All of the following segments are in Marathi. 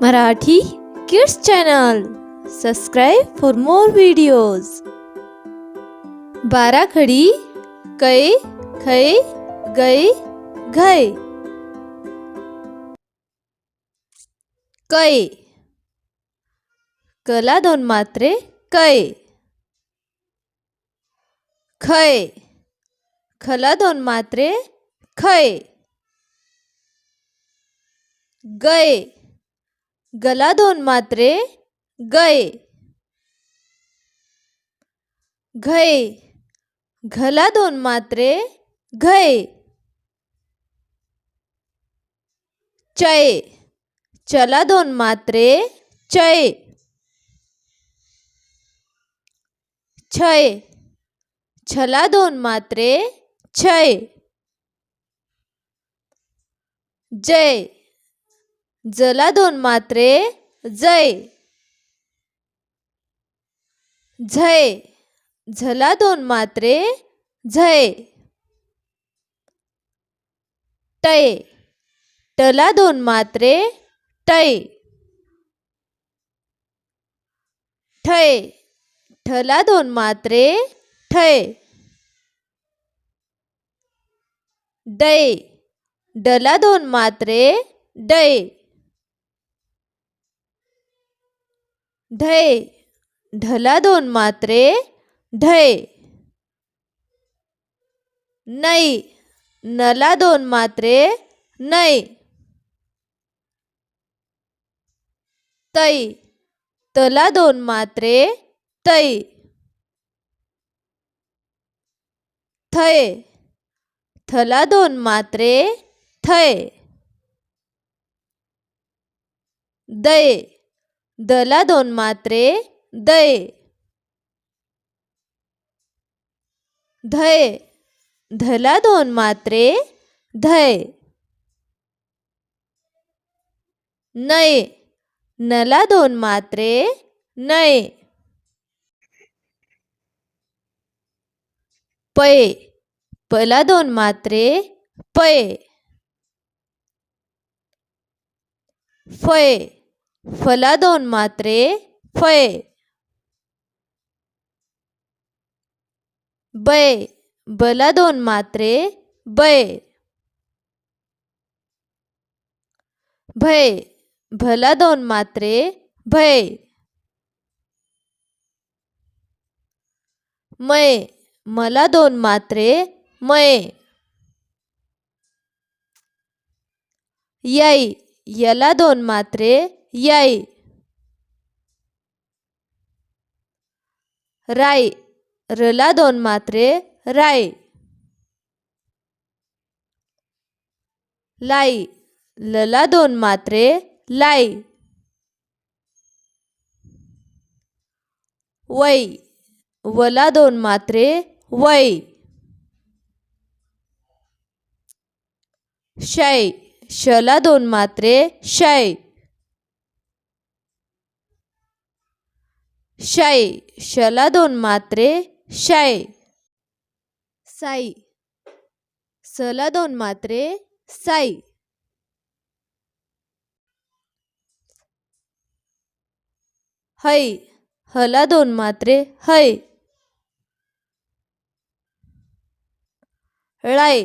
Marathi Kids Channel. Subscribe for more videos. बारह खड़ी कए खए गए गए कए कला दोन मात्रे कए खय खला दोन मात्रे खय गए गला दोन मात्रे गए. घै घला दोन मात्रे घये चये चला दोन मात्रे चये छै छला दोन मात्रे छै जय जला दोन मात्रे जय. झय. झला दोन मात्रे झय. टय. टला दोन मात्रे टय. ठय. ठला दोन मात्रे ठय. डय. डला दोन मात्रे डय. ढय ढला दोन मात्रे ढय. नै नला दोन मात्रे नै तै तला दोन मात्रे तै थय थला दोन मात्रे थय. दये दला दोन मात्रे दय. धय. धला दोन मात्रे धय. नय. नला दोन मात्रे नय. पय. पला दोन मात्रे पय. फय. फला दोन मात्रे फय। बय बला दोन मात्रे बय। भय भला दोन मात्रे भय। मय मला दोन मात्रे मय। यै यला दोन मात्रे यै राय रला दोन मात्रे राय लाई लला दोन मात्रे लाई वै वला दोन मात्रे वै शय शला दोन मात्रे शय शय शला दोन मात्रे शय. साई. सला दोन मात्रे साई. है हला दोन मात्रे है ळाय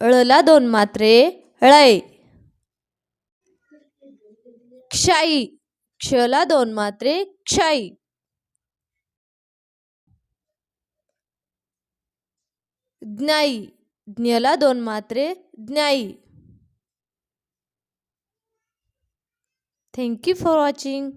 ळला दोन मात्रे ळय क्षाई क्षला दोन मात्रे क्षाई ज्ञाई ज्ञला दोन मात्रे ज्ञाई थँक्यू फॉर वॉचिंग